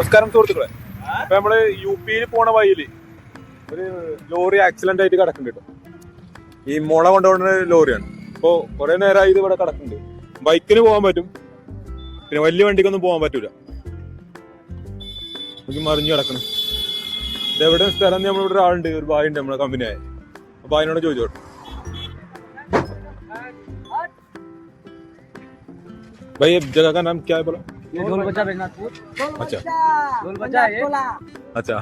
നമസ്കാരം സുഹൃത്തുക്കളെ അപ്പൊ നമ്മള് യു പിയിൽ പോണ വഴിയില് ഒരു ലോറി ആക്സിഡന്റ് ആയിട്ട് കിടക്കുന്നുണ്ട് കേട്ടോ ഈ മുള കൊണ്ടുപോകുന്ന ലോറിയാണ് അപ്പൊ കുറെ നേരമായി ഇത് ഇവിടെ കിടക്കുന്നുണ്ട് ബൈക്കിന് പോകാൻ പറ്റും പിന്നെ വലിയ വണ്ടിക്കൊന്നും പോകാൻ പറ്റൂല നമുക്ക് മറിഞ്ഞു കിടക്കണം ഇത് എവിടെ സ്ഥലം നമ്മളിവിടെ ഒരാളുണ്ട് ഒരു ബായി ഉണ്ട് നമ്മളെ കമ്പനിയായ അപ്പൊ അതിനോട് ചോദിച്ചോട്ടെ भाई ये जगह का नाम क्या है बोला ये ढोल बजा बेगनाथपुर अच्छा ढोल बजा ये अच्छा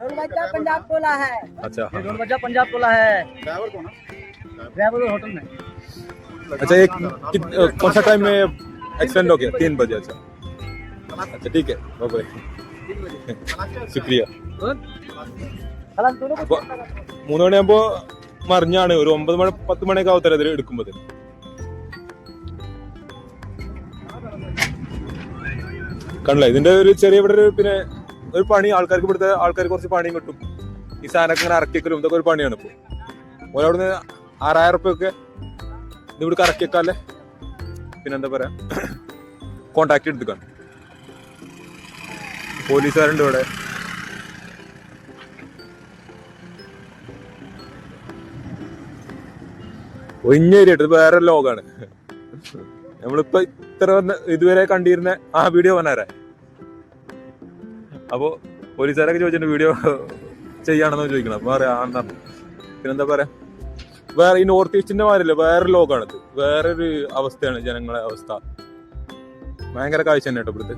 ढोल बच्चा पंजाब टोला है अच्छा ये ढोल बजा पंजाब टोला है ड्राइवर तो होटल में अच्छा एक कित- अ, कौन सा टाइम में एक्सीडेंट हो गया तीन बजे अच्छा अच्छा ठीक है बाय ശുക്രിയ कल दोनों അപ്പൊ മൂന്ന് മണിയാകുമ്പോ മറിഞ്ഞാണ് ഒരു ഒമ്പത് മണി പത്ത് മണിയൊക്കെ ആവത്തര ഇതിൽ കണ്ടില്ല? ഇതിന്റെ ഒരു ചെറിയ ഇവിടെ ഒരു പിന്നെ ഒരു പണി ആൾക്കാർക്ക് ഇവിടുത്തെ ആൾക്കാർക്ക് കുറച്ച് പണിയും കിട്ടും. ഈ സാധനമൊക്കെ ഇങ്ങനെ ഇറക്കിക്കലും ഇതൊക്കെ ഒരു പണിയാണ് ഇപ്പൊ. ഓരോ അവിടുന്ന് ആറായിരം റുപ്യൊക്കെ ഇത് ഇവിടെ ഇറക്കിയേക്കാല്ലേ പിന്നെന്താ പറയാ? കോണ്ടാക്ട് എടുത്തുക്കാണ് പോലീസുകാരുണ്ട് ഇവിടെ. ഒഞ്ഞേരിയിട്ട് ഇത് വേറെ ലോകാണ്. നമ്മളിപ്പോ ഇത്ര ഇതുവരെ കണ്ടിരുന്ന ആ വീഡിയോ വന്നാരാ. അപ്പോ പോലീസുകാരൊക്കെ ചോദിച്ചിട്ട് വീഡിയോ ചെയ്യാണെന്ന് ചോദിക്കണം. അപ്പൊ പറയാ പിന്നെന്താ പറയാ? വേറെ ഈ നോർത്ത് ഈസ്റ്റിന്റെ മാതിരില്ല വേറെ ലോകാണിത്. വേറൊരു അവസ്ഥയാണ് ജനങ്ങളെ അവസ്ഥ. ഭയങ്കര കാഴ്ച തന്നെ കേട്ടോ ഇവിടുത്തെ.